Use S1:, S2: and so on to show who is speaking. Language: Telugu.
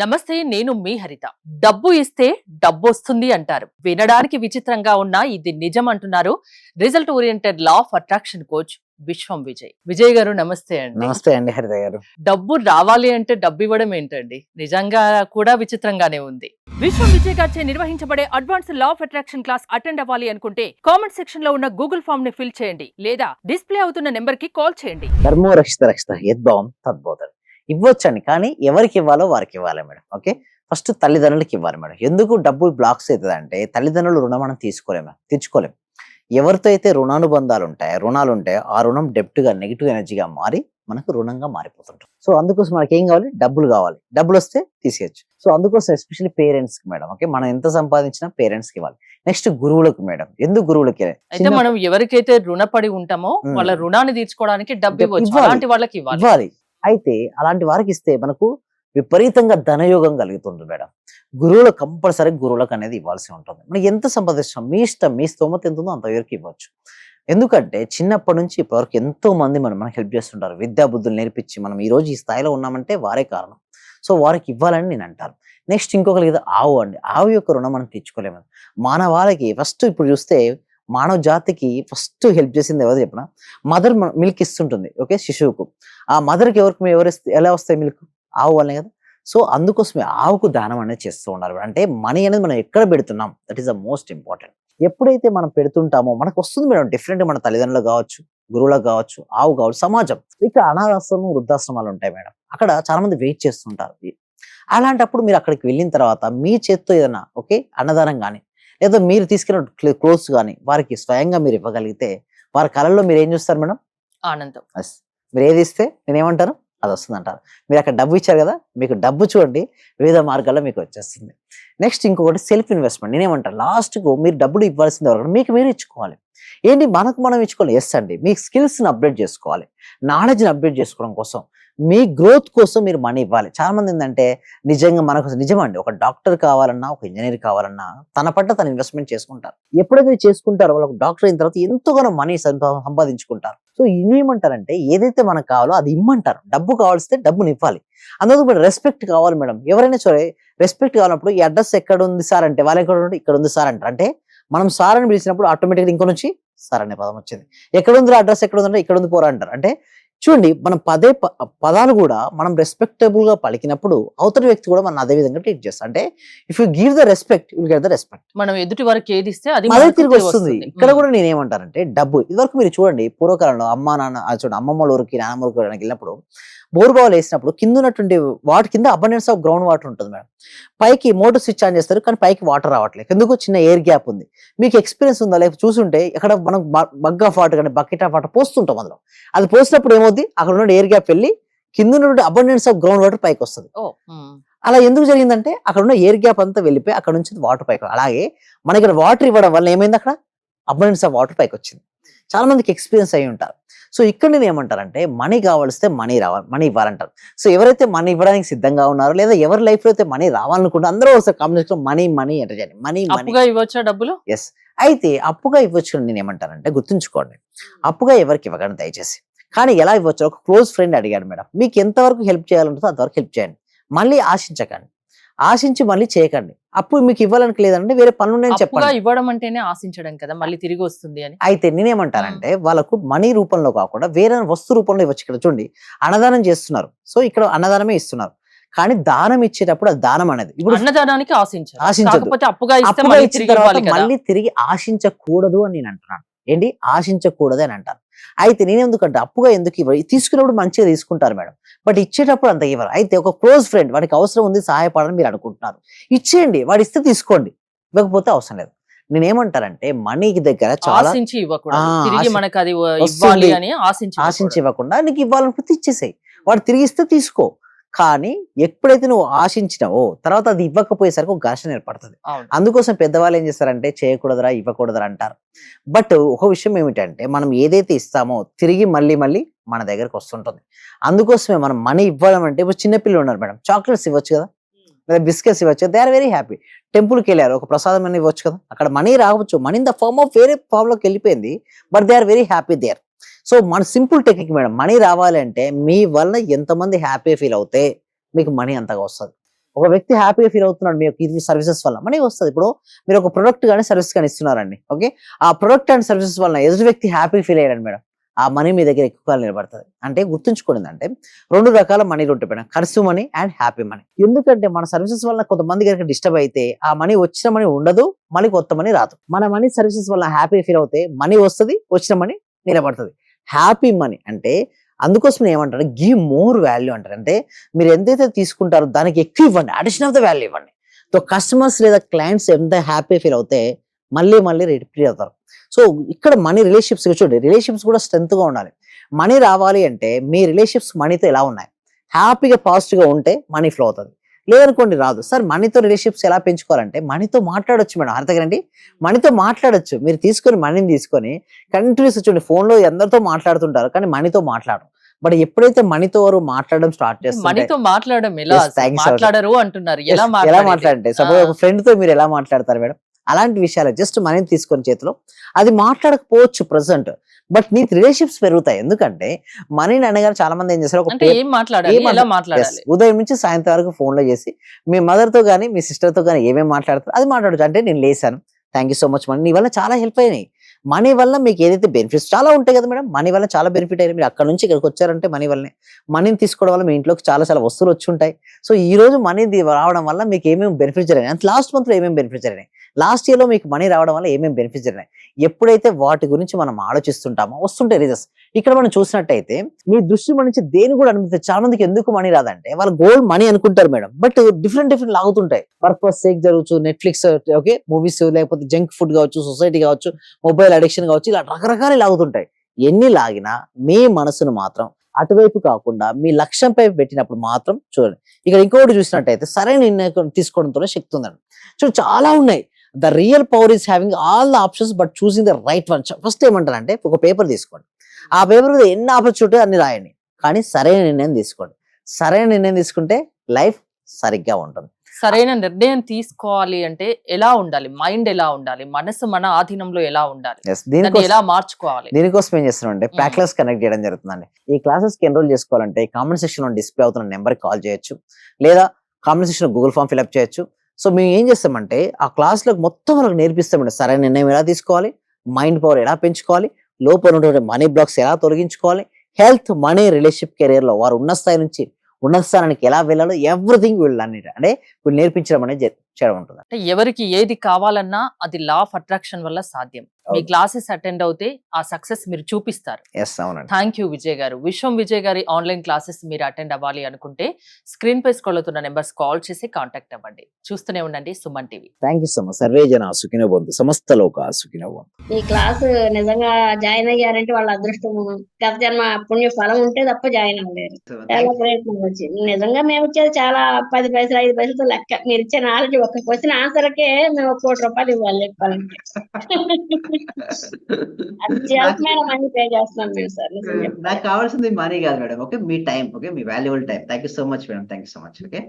S1: నమస్తే నేను మీ హరిత. డబ్బు ఇస్తే డబ్బు వస్తుంది అంటారు. వినడానికి విచిత్రంగా ఉన్నా ఇది నిజం అంటున్నారు result oriented law of attraction coach Vishwam Vijay. Vijay garu నమస్తే అండి.
S2: నమస్తే అండి హరిత గారు.
S1: డబ్బు రావాలి అంటే డబ్బు ఇవ్వడం ఏంటండి? నిజంగా కూడా విచిత్రంగానే ఉంది. విశ్వం విజయ్ గారిచే నిర్వహించబడే advance law of attraction class attend అవ్వాలి అనుకుంటే కామెంట్ సెక్షన్లో ఉన్న గూగుల్ ఫామ్ని ఫిల్ చేయండి లేదా డిస్ప్లే అవుతున్న నెంబర్కి కాల్ చేయండి.
S2: ధర్మో రక్షిత రక్షిత యద్భావం ఇవ్వచ్చండి కానీ ఎవరికి ఇవ్వాలో వారికి ఇవ్వాలి మేడం. ఓకే? ఫస్ట్ తల్లిదండ్రులకి ఇవ్వాలి మేడం. ఎందుకు డబ్బులు బ్లాక్స్ అవుతుంది అంటే తల్లిదండ్రులు రుణం మనం తీసుకోలేము తెచ్చుకోలేం ఎవరితో అయితే రుణానుబంధాలు ఉంటాయో రుణాలు ఉంటాయో ఆ రుణం డెప్ట్గా నెగిటివ్ ఎనర్జీగా మారి మనకు రుణంగా మారిపోతుంటాం సో అందుకోసం మనకి ఏం కావాలి? డబ్బులు కావాలి. డబ్బులు వస్తే తీసేయచ్చు. సో అందుకోసం ఎస్పెషల్లీ పేరెంట్స్కి మేడం. ఓకే? మనం ఎంత సంపాదించినా పేరెంట్స్కి ఇవ్వాలి. నెక్స్ట్ గురువులకు మేడం. ఎందుకు గురువులకి?
S1: అయితే మనం ఎవరికైతే రుణపడి ఉంటామో. వాళ్ళ రుణాన్ని తీర్చుకోవడానికి డబ్బు
S2: డబ్బు ఇవ్వాలి.
S1: అలాంటి వాళ్ళకి ఇవ్వాలి.
S2: అయితే అలాంటి వారికి ఇస్తే మనకు విపరీతంగా ధనయోగం కలుగుతుంది మేడం. గురువులు కంపల్సరీ గురువులకు అనేది ఇవ్వాల్సి ఉంటుంది. మనకి ఎంత సంపాదిస్తాం? మీ ఇష్టం మీ స్తోమత ఎంత ఉందో అంత వరకు ఇవ్వచ్చు. ఎందుకంటే చిన్నప్పటి నుంచి ఇప్పటివరకు ఎంతో మంది మనం మనకు హెల్ప్ చేస్తుంటారు. విద్యా బుద్ధులు నేర్పించి మనం ఈ రోజు ఈ స్థాయిలో ఉన్నామంటే వారే కారణం. సో వారికి ఇవ్వాలని నేను అంటాను. నెక్స్ట్ ఇంకొకరికి ఆవు అండి. ఆవు యొక్క రుణం మనం తెచ్చుకోలేము మానవాళికి ఫస్ట్ ఇప్పుడు చూస్తే మానవ జాతికి ఫస్ట్ హెల్ప్ చేసింది ఎవరు చెప్పిన? మదర్ మిల్క్ ఇస్తుంటుంది ఓకే? శిశువుకు. ఆ మదర్కి ఎవరికి ఎవరు ఎలా వస్తాయి మిల్క్? ఆవు వల్లనే కదా? సో అందుకోసమే ఆవుకు దానం అనేది చేస్తూ ఉండాలి. అంటే మనీ అనేది మనం ఎక్కడ పెడుతున్నాం? That is the most important ఎప్పుడైతే మనం పెడుతుంటామో మనకు వస్తుంది మేడం డిఫరెంట్ మన తల్లిదండ్రులు కావచ్చు గురువులకు కావచ్చు ఆవు కావచ్చు సమాజం. ఇక్కడ అనాథాశ్రమం వృద్ధాశ్రమాలు ఉంటాయి మేడం. అక్కడ చాలా మంది వెయిట్ చేస్తుంటారు. అలాంటప్పుడు మీరు అక్కడికి వెళ్ళిన తర్వాత మీ చేత్తో ఏదైనా ఓకే? అన్నదానం కానీ లేదా మీరు తీసుకెళ్ళిన క్లోత్స్ కానీ వారికి స్వయంగా మీరు ఇవ్వగలిగితే వారి కళల్లో మీరు ఏం చూస్తారు మేడం?
S1: ఆనందం.
S2: ఎస్ మీరు ఏది ఇస్తే నేను ఏమంటాను? అది వస్తుంది అంటారు మీరు అక్కడ డబ్బు ఇచ్చారు కదా మీకు డబ్బు చూడండి వివిధ మార్గాల్లో మీకు వచ్చేస్తుంది. నెక్స్ట్ ఇంకొకటి సెల్ఫ్ ఇన్వెస్ట్మెంట్. నేనేమంటాను? లాస్ట్కు మీరు డబ్బులు ఇవ్వాల్సింది ఎవరు? మీకు మీరు ఇచ్చుకోవాలి. ఏంటి? మనకు మనం ఇచ్చుకోవాలి. ఎస్ అండి. మీ స్కిల్స్ని అప్డేట్ చేసుకోవాలి. నాలెడ్జ్ని అప్డేట్ చేసుకోవడం కోసం మీ గ్రోత్ కోసం మీరు మనీ ఇవ్వాలి. చాలా మంది ఏంటంటే నిజంగా మనకు నిజమండి ఒక డాక్టర్ కావాలన్నా ఒక ఇంజనీర్ కావాలన్నా తన పట్ల తను ఇన్వెస్ట్మెంట్ చేసుకుంటారు. ఎప్పుడైతే చేసుకుంటారో వాళ్ళకి డాక్టర్ అయిన తర్వాత ఎంతగానో మనీ సంపాదించుకుంటారు. సో ఇవేమంటారంటే ఏదైతే మనకు కావాలో అది ఇమ్మంటారు. డబ్బు కావాల్సితే డబ్బుని ఇవ్వాలి. అందుకు ఇప్పుడు రెస్పెక్ట్ కావాలి మేడం. ఎవరైనా సరే రెస్పెక్ట్ కావాలన్నప్పుడు ఈ అడ్రస్ ఎక్కడ ఉంది సార్? అంటే వాళ్ళు ఎక్కడ ఉంటే ఇక్కడ ఉంది సార్ అంటారు. అంటే మనం సార్ అని పిలిచినప్పుడు ఆటోమేటిక్గా ఇంకో నుంచి సార్ అనే పదం వచ్చింది. ఎక్కడ ఉంది అడ్రస్ ఎక్కడ ఉందంటే ఇక్కడ ఉంది పోరా అంటారు. అంటే చూడండి మనం పదే పదాలు కూడా మనం రెస్పెక్టబుల్గా పలికినప్పుడు అవతలి వ్యక్తి కూడా మనం అదే విధంగా ట్రీట్ చేస్తాం. అంటే if you give the respect you get the respect
S1: మనం ఎదుటి వారికి ఏది ఇస్తే అది
S2: అదే తిరిగి వస్తుంది. ఇక్కడ. కూడా నేను ఏమంటానంటే డబ్బు. ఇదివరకు మీరు చూడండి పూర్వకాలంలో అమ్మ నాన్న చూడండి అమ్మమ్మ ఊరికి నాన్నమ్మ ఊరికి వెళ్ళినప్పుడు బోర్బావులు వేసినప్పుడు కింద ఉన్నటువంటి వాటి కింద అబండెన్స్ ఆఫ్ గ్రౌండ్ వాటర్ ఉంటుంది మేడం. పైకి మోటార్ స్విచ్ ఆన్ చేస్తారు కానీ పైకి వాటర్ రావట్లేదు. ఎందుకు చిన్న ఎయిర్ గ్యాప్ ఉంది. మీకు ఎక్స్పీరియన్స్ ఉందా? లేకపోతే చూసుంటే ఇక్కడ మనం బగ్ ఆఫ్ వాటర్ కానీ బకెట్ ఆఫ్ వాటర్ పోస్తుంటాం అందులో. అది పోసినప్పుడు ఏమవుద్ది అక్కడ ఉన్న ఎయిర్ గ్యాప్ వెళ్ళి కింద ఉన్నటువంటి అబండెన్స్ ఆఫ్ గ్రౌండ్ వాటర్ పైకి వస్తుంది. అలా ఎందుకు జరిగిందంటే అక్కడ ఉన్న ఎయిర్ గ్యాప్ అంతా వెళ్ళిపోయి అక్కడ నుంచి వాటర్ పైకి అలాగే మన ఇక్కడ వాటర్ ఇవ్వడం వల్ల ఏమైంది అక్కడ? అబండెన్స్ ఆఫ్ వాటర్ పైకి వచ్చింది. చాలా మందికి ఎక్స్పీరియన్స్ అయి ఉంటారు. సో ఇక్కడ నేను ఏమంటారంటే మనీ కావాల్స్తే మనీ రావాలి మనీ ఇవ్వాలంటారు. సో ఎవరైతే మనీ ఇవ్వడానికి సిద్ధంగా ఉన్నారో లేదా ఎవరి లైఫ్లో అయితే మనీ రావాలనుకుంటే అందరూ ఒకసారి కాంబినేషన్ మనీ మనీ అంటే చేయండి. మనీ మనీ
S1: అప్పుగా ఇవ్వచ్చా డబ్బులు?
S2: ఎస్ అయితే అప్పుగా ఇవ్వచ్చు నేను ఏమంటానంటే గుర్తుంచుకోండి. అప్పుగా ఎవరికి ఇవ్వకండి దయచేసి. కానీ ఎలా ఇవ్వచ్చు ఒక క్లోజ్ ఫ్రెండ్ అడిగాడు మేడం. మీకు ఎంతవరకు హెల్ప్ చేయాలంటుందో అంతవరకు హెల్ప్ చేయండి. మళ్ళీ ఆశించకండి. ఆశించి మళ్ళీ చేయకండి. అప్పుడు మీకు ఇవ్వాలని లేదంటే వేరే పనులు నేను చెప్పండి
S1: ఇవ్వడం అంటేనే ఆశించడం కదా మళ్ళీ తిరిగి వస్తుంది అని.
S2: అయితే నేనేమంటానంటే వాళ్ళకు మనీ రూపంలో కాకుండా వేరే వస్తు రూపంలో ఇవ్వచ్చు ఇక్కడ చూడండి. అన్నదానం చేస్తున్నారు. సో ఇక్కడ అన్నదానమే ఇస్తున్నారు. కానీ దానం ఇచ్చేటప్పుడు అది దానం అనేది. ఇప్పుడు
S1: అన్నదానానికి ఆశించారు.
S2: ఆశించదు.
S1: అప్పుగా మళ్ళీ
S2: ఇచ్చిన
S1: తిరిగి
S2: తర్వాత
S1: ఇవ్వాలి కదా.
S2: మళ్ళీ తిరిగి ఆశించకూడదు అని నేను అంటున్నాను. ఏంటి? ఆశించకూడదు అని అంటాను. అయితే నేను ఎందుకంటే అప్పుగా ఎందుకు ఇవ్వాలి తీసుకున్నప్పుడు మంచిగా తీసుకుంటారు మేడం. బట్ ఇచ్చేటప్పుడు అంత ఇవ్వరు. అయితే ఒక క్లోజ్ ఫ్రెండ్ వాడికి అవసరం ఉంది సహాయపడాలని మీరు అనుకుంటున్నారు. ఇచ్చేయండి. వాడు ఇస్తే తీసుకోండి. ఇవ్వకపోతే అవసరం లేదు. నేను ఏమంటానంటే మనీకి దగ్గర చాలా
S1: ఆశించి.
S2: ఇవ్వకుండా నీకు ఇవ్వాలనుకుంటే ఇచ్చేసేయి. వాడు తిరిగి ఇస్తే తీసుకో. కానీ ఎప్పుడైతే నువ్వు ఆశించినావో తర్వాత అది ఇవ్వకపోయేసరికి ఒక ఘర్షణ ఏర్పడుతుంది. అందుకోసం పెద్దవాళ్ళు ఏం చేస్తారంటే చేయకూడదురా ఇవ్వకూడదురా అంటారు బట్ ఒక విషయం ఏమిటంటే మనం ఏదైతే ఇస్తామో తిరిగి మళ్ళీ మళ్ళీ మన దగ్గరకు వస్తుంటుంది. అందుకోసమే మనం మనీ ఇవ్వడం అంటే ఇప్పుడు చిన్నపిల్లలు ఉన్నారు మేడం చాక్లెట్స్ ఇవ్వచ్చు కదా? లేదా బిస్కెట్స్ ఇవ్వచ్చు దే ఆర్ వెరీ హ్యాపీ. టెంపుల్కి వెళ్ళారు ఒక ప్రసాదం అని ఇవ్వచ్చు కదా? అక్కడ మనీ రావచ్చు. Money in the form of వేరే ఫామ్లోకి వెళ్ళిపోయింది but they are very happy there. So మన సింపుల్ టెక్నిక్ మేడం మనీ రావాలంటే మీ వల్ల ఎంతమంది హ్యాపీ ఫీల్ అవుతే మీకు మనీ అంతగా వస్తుంది. ఒక వ్యక్తి హ్యాపీగా ఫీల్ అవుతున్నాడు మీ యొక్క ఇది సర్వీసెస్ వల్ల మనీ వస్తుంది. ఇప్పుడు మీరు ఒక ప్రొడక్ట్ కానీ సర్వీస్ కానీ ఇస్తున్నారండి ఓకే? ఆ ప్రొడక్ట్ అండ్ సర్వీసెస్ వల్ల ఎదుటి వ్యక్తి హ్యాపీ ఫీల్ అయ్యాడు మేడం ఆ మనీ మీ దగ్గర ఎక్కువ కాలం నిలబడుతుంది. అంటే గుర్తుంచుకోండి అంటే రెండు రకాల మనీలు ఉంటాయి మేడం ఖర్చు మనీ అండ్ హ్యాపీ మనీ. ఎందుకంటే మన సర్వీసెస్ వల్ల కొంతమంది కనుక డిస్టర్బ్ అయితే ఆ మనీ వచ్చిన మనీ ఉండదు మళ్ళీ కొత్త మనీ రాదు. మన మనీ సర్వీసెస్ వల్ల హ్యాపీ ఫీల్ అవుతే మనీ వస్తుంది వచ్చిన మనీ నిలబడుతుంది. హ్యాపీ మనీ అంటే అందుకోసం ఏమంటారు? గివ్ మోర్ వాల్యూ అంటారు. అంటే మీరు ఎంతైతే తీసుకుంటారో దానికి ఎక్కువ ఇవ్వండి. అడిషన్ ఆఫ్ ద వాల్యూ ఇవ్వండి. సో కస్టమర్స్ లేదా క్లయింట్స్ ఎంత హ్యాపీ ఫీల్ అవుతే మళ్ళీ మళ్ళీ రిపీట్ అవుతారు. సో ఇక్కడ మనీ రిలేషన్షిప్స్ చూడండి. రిలేషన్షిప్స్ కూడా స్ట్రెంత్గా ఉండాలి. మనీ రావాలి అంటే మీ రిలేషన్షిప్స్ మనీతో ఎలా ఉన్నాయి? హ్యాపీగా పాజిటివ్గా ఉంటే మనీ ఫ్లో అవుతుంది. లేదనుకోండి రాదు. సార్ మనీతో రిలేషన్షిప్స్ ఎలా పెంచుకోవాలంటే మనీతో మాట్లాడొచ్చు మేడం. అర్థగరండి మనీతో మాట్లాడొచ్చు. మీరు తీసుకొని మనీని తీసుకొని కంటిన్యూస్ చూడండి ఫోన్లో అందరితో మాట్లాడుతుంటారు కానీ మనీతో మాట్లాడరు. బట్ ఎప్పుడైతే మనీతో వారు మాట్లాడడం స్టార్ట్ చేస్తారు
S1: మనీతో మాట్లాడడం ఎలా. మాట్లాడరు అంటున్నారు. ఎలా?
S2: మాట్లాడంటే సపోజ్. ఒక ఫ్రెండ్తో మీరు ఎలా మాట్లాడతారు మేడం? అలాంటి విషయాలు జస్ట్ మనీని తీసుకొని చేతిలో. అది మాట్లాడకపోవచ్చు ప్రజెంట్ బట్ మీ రిలేషన్షిప్స్ పెరుగుతాయి. ఎందుకంటే మనీని అనగానే చాలా మంది ఏం చేస్తారు ఒక
S1: ఏం మాట్లాడాలి.
S2: ఉదయం నుంచి సాయంత్రం వరకు ఫోన్లో చేసి మీ మదర్తో కానీ మీ సిస్టర్తో కానీ ఏమేమి మాట్లాడతారు అది మాట్లాడచ్చు అంటే నేను లేసాను. Thank you so much money. నీ వల్ల చాలా హెల్ప్ అయినాయి. మనీ వల్ల మీకు ఏదైతే బెనిఫిట్స్ చాలా ఉంటాయి కదా మేడం. మనీ వల్ల చాలా బెనిఫిట్ అయినాయి. మీరు అక్కడ నుంచి ఇక్కడికి వచ్చారంటే మనీ వల్లనే. మనీని తీసుకోవడం వల్ల మీ ఇంట్లోకి చాలా చాలా వస్తువులు వచ్చి ఉంటాయి. సో ఈ రోజు మనీ రావడం వల్ల మీకు ఏమేమి బెనిఫిట్స్ జరిగినాయి? అంత లాస్ట్ మంత్లో ఏమేమి బెనిఫిట్స్ జరిగినాయి? లాస్ట్ ఇయర్లో మీకు మనీ రావడం వల్ల ఏమేమి బెనిఫిట్స్ జరిగినాయి? ఎప్పుడైతే వాటి గురించి మనం ఆలోచిస్తుంటామో వస్తుంటాయి రీజన్స్ ఇక్కడ మనం చూసినట్టయితే మీ దృష్టి మన నుంచి దేని కూడా అనిపిస్తుంది చాలా మందికి ఎందుకు మనీ రాదంటే వాళ్ళ గోల్ మనీ అనుకుంటారు మేడం. బట్ డిఫరెంట్ డిఫరెంట్ లాగుతుంటాయి. పర్పస్ సేక్ జరగచ్చు నెట్ఫ్లిక్స్ ఓకే మూవీస్ లేకపోతే జంక్ ఫుడ్ కావచ్చు సొసైటీ కావచ్చు మొబైల్ అడిక్షన్ కావచ్చు ఇలా రకరకాలు లాగుతుంటాయి. ఎన్ని లాగినా మీ మనసును మాత్రం అటువైపు కాకుండా మీ లక్ష్యంపై పెట్టినప్పుడు మాత్రం చూడండి. ఇక్కడ ఇంకొకటి చూసినట్టయితే సరైన నిర్ణయం తీసుకోవడంతోనే శక్తి ఉందండి. చూడండి చాలా ఉన్నాయి. The real power is having all the options but choosing the right one first ఏమంటారంటే ఒక పేపర్ తీసుకోండి. ఆ పేపర్ మీద ఎన్ని ఆపర్చునిటీ అన్ని రాయండి. కానీ సరైన నిర్ణయం తీసుకోండి. సరైన నిర్ణయం తీసుకుంటే లైఫ్ సరిగ్గా ఉంటుంది.
S1: సరైన నిర్ణయం తీసుకోవాలి అంటే ఎలా ఉండాలి? మైండ్ ఎలా ఉండాలి? మనసు మన ఆధీనంలో ఎలా ఉండాలి? దాన్ని ఎలా మార్చుకోవాలి?
S2: దీనికోసం ఏం చేస్తున్నామంటే
S1: Mm.
S2: ప్యాక్ క్లాస్ కనెక్ట్ చేయడం జరుగుతుందండి. ఈ క్లాసెస్కి ఎన్రోల్ చేసుకోవాలంటే కామెంట్ సెక్షన్లో డిస్ప్లే అవుతున్న నెంబర్ కాల్ చేయొచ్చు. లేదా కామెంట్ సెక్షన్లో గూగుల్ ఫామ్ ఫిల్అప్ చేయొచ్చు. సో మేము ఏం చేస్తామంటే ఆ క్లాస్లో మొత్తం మనకు నేర్పిస్తామండి. సరైన నిర్ణయం ఎలా తీసుకోవాలి? మైండ్ పవర్ ఎలా పెంచుకోవాలి? లోపల ఉన్నటువంటి మనీ బ్లాక్స్ ఎలా తొలగించుకోవాలి? హెల్త్ మనీ రిలేషన్షిప్ కెరీర్లో వారు ఉన్న స్థాయి నుంచి ఉన్నత స్థానానికి ఎలా వెళ్ళాలో ఎవ్రీథింగ్ వీళ్ళు అన్నిటి అంటే వీళ్ళు నేర్పించడం అనేది చేయడం ఉంటుంది
S1: అంటే ఎవరికి ఏది కావాలన్నా అది లా ఆఫ్ అట్రాక్షన్ వల్ల సాధ్యం. మీ. క్లాసెస్ అటెండ్ అవుతే ఆ సక్సెస్ మీరు చూపిస్తారు. థ్యాంక్ యూ విజయ్ గారు. విశ్వం విజయ్ గారి ఆన్లైన్ క్లాసెస్ మీరు అటెండ్ అవ్వాలి అనుకుంటే స్క్రీన్ పై స్క్రోల్ అవుతున్న నెంబర్స్ కాల్ చేసి కాంటాక్ట్ అవ్వండి. చూస్తూనే ఉండండి Suman TV.
S2: Thank you so much survey జన సుఖినో బంధు సమస్త లోక సుఖినో బంధు
S3: ఈ క్లాస్ నిజంగా జాయిన్ అయ్యారంటే వాళ్ళ అదృష్టం. గత జన్మ పుణ్య ఫలం ఉంటే తప్ప జాయిన్ అవ్వలేరు. చాలా ప్రయత్నం వచ్చింది నిజంగా మేము ఇచ్చేది చాలా పది పైసలు ఐదు పైసలతో లెక్క. మీరు ఇచ్చే నాలెడ్జ్ ఒక క్వశ్చన్ ఆన్సర్కే మేము ఒక కోటి రూపాయలు ఇవ్వాలి. చెప్పాలంటే
S2: నాకు కావాల్సింది మనీ కాదు మేడం ఓకే మీ time okay me valuable time thank you so much madam thank you so much okay